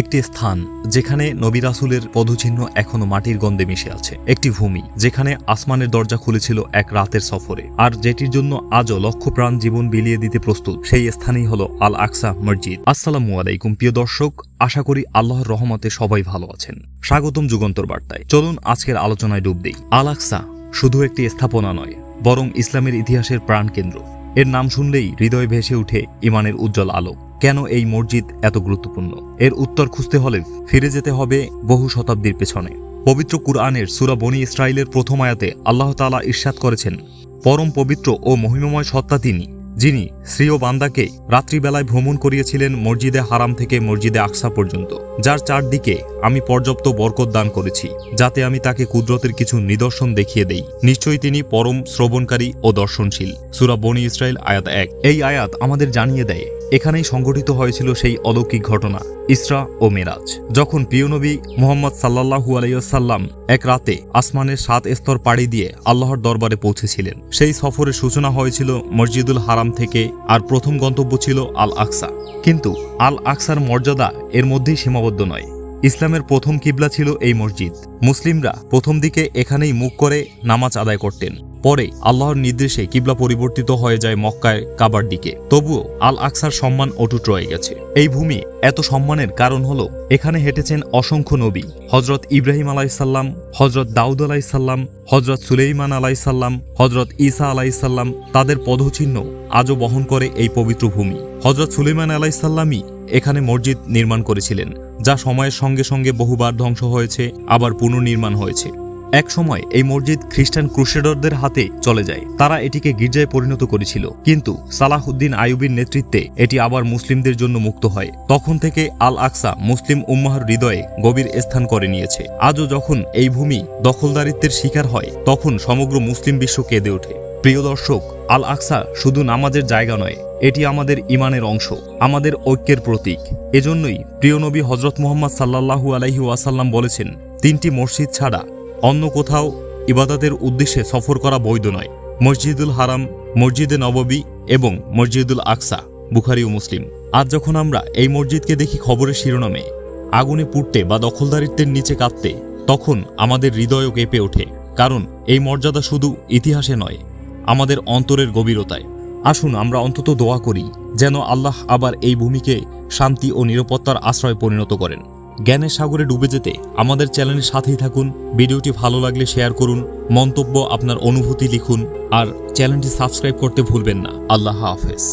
একটি স্থান যেখানে নবী রাসুলের পদচিহ্ন এখনও মাটির গন্ধে মিশে আছে। একটি ভূমি যেখানে আসমানের দরজা খুলেছিল এক রাতের সফরে, আর যেটির জন্য আজও লক্ষ প্রাণ জীবন বিলিয়ে দিতে প্রস্তুত, সেই স্থানেই হলো আল আকসা মসজিদ। আসসালামু আলাইকুম, প্রিয় দর্শক, আশা করি আল্লাহর রহমতে সবাই ভালো আছেন। স্বাগতম যুগান্তর বার্তায়। চলুন আজকের আলোচনায় ডুব দেই। আল আকসা শুধু একটি স্থাপনা নয়, বরং ইসলামের ইতিহাসের প্রাণকেন্দ্র। এর নাম শুনলেই হৃদয় ভেসে উঠে ইমানের উজ্জ্বল আলো। কেন এই মসজিদ এত গুরুত্বপূর্ণ? এর উত্তর খুঁজতে হলে ফিরে যেতে হবে বহু শতাব্দীর পেছনে। পবিত্র কুরআনের সুরা বনি ইসরায়েলের প্রথম আয়াতে আল্লাহ তাআলা ইরশাদ করেছেন, পরম পবিত্র ও মহিমময় সত্তা তিনি, যিনি শ্রীয় বান্দাকে রাত্রিবেলায় ভ্রমণ করিয়েছিলেন মসজিদে হারাম থেকে মসজিদে আকসা পর্যন্ত, যার চারদিকে আমি পর্যাপ্ত বরকত দান করেছি, যাতে আমি তাকে কুদরতের কিছু নিদর্শন দেখিয়ে দেই। নিশ্চয়ই তিনি পরম শ্রবণকারী ও দর্শনশীল। সুরা বনি ইসরায়েল আয়াত এক। এই আয়াত আমাদের জানিয়ে দেয় এখানেই সংঘটিত হয়েছিল সেই অলৌকিক ঘটনা, ইসরা ও মেরাজ। যখন পিয়নবী মোহাম্মদ সাল্লাহু আলাইসাল্লাম এক রাতে আসমানের সাত স্তর পাড়ি দিয়ে আল্লাহর দরবারে পৌঁছেছিলেন, সেই সফরের সূচনা হয়েছিল মসজিদুল হারাম থেকে আর প্রথম গন্তব্য ছিল আল আকসা কিন্তু আল আকসার মর্যাদা এর মধ্যেই সীমাবদ্ধ নয়। ইসলামের প্রথম কিবলা ছিল এই মসজিদ। মুসলিমরা প্রথম দিকে এখানেই মুখ করে নামাজ আদায় করতেন। পরে আল্লাহর নির্দেশে কিবলা পরিবর্তিত হয়ে যায় মক্কায় কাবার দিকে। তবুও আল আকসার সম্মান অটুট রয়ে গেছে। এই ভূমি এত সম্মানের কারণ হল, এখানে হেঁটেছেন অসংখ্য নবী। হজরত ইব্রাহিম আলাইসাল্লাম হজরত দাউদ আলাইসাল্লাম হজরত সুলেইমান আলাইসাল্লাম হজরত ঈসা আলাইসাল্লাম তাদের পদচিহ্ন আজও বহন করে এই পবিত্র ভূমি। হজরত সুলেইমান আলাইসাল্লামই এখানে মসজিদ নির্মাণ করেছিলেন, যা সময়ের সঙ্গে সঙ্গে বহুবার ধ্বংস হয়েছে, আবার পুনর্নির্মাণ হয়েছে। এক সময় এই মসজিদ খ্রিস্টান ক্রুসেডরদের হাতে চলে যায়। তারা এটিকে গির্জায় পরিণত করেছিল। কিন্তু সালাহউদ্দিন আইয়ুবির নেতৃত্বে এটি আবার মুসলিমদের জন্য মুক্ত হয়। তখন থেকে আল আকসা মুসলিম উম্মাহর হৃদয়ে গভীর স্থান করে নিয়েছে। আজও যখন এই ভূমি দখলদারিত্বের শিকার হয়, তখন সমগ্র মুসলিম বিশ্ব কেঁদে ওঠে। প্রিয় দর্শক আল আকসা শুধু নামাজের জায়গা নয়, এটি আমাদের ইমানের অংশ, আমাদের ঐক্যের প্রতীক। এজন্যই প্রিয় নবী হজরত মোহাম্মদ সাল্লাহু আলাইহি ওয়াসাল্লাম বলেছেন, তিনটি মসজিদ ছাড়া অন্য কোথাও ইবাদতের উদ্দেশ্যে সফর করা বৈধ নয়। মসজিদুল হারাম, মসজিদে নববী এবং মসজিদুল আকসা, বুখারি ও মুসলিম। আজ যখন আমরা এই মসজিদকে দেখি খবরের শিরোনামে, আগুনে পুড়তে বা দখলদারিত্বের নিচে কাঁদতে তখন আমাদের হৃদয়ও কেঁপে ওঠে। কারণ এই মর্যাদা শুধু ইতিহাসে নয়, আমাদের অন্তরের গভীরতায়। আসুন আমরা অন্তত দোয়া করি, যেন আল্লাহ আবার এই ভূমিকে শান্তি ও নিরাপত্তার আশ্রয় পরিণত করেন। জ্ঞানের সাগরে ডুবে যেতে আমাদের চ্যানেলের সাথেই থাকুন, ভিডিওটি ভালো লাগলে শেয়ার করুন, মন্তব্য আপনার অনুভূতি লিখুন, আর চ্যানেলটি সাবস্ক্রাইব করতে ভুলবেন না। আল্লাহ হাফেজ।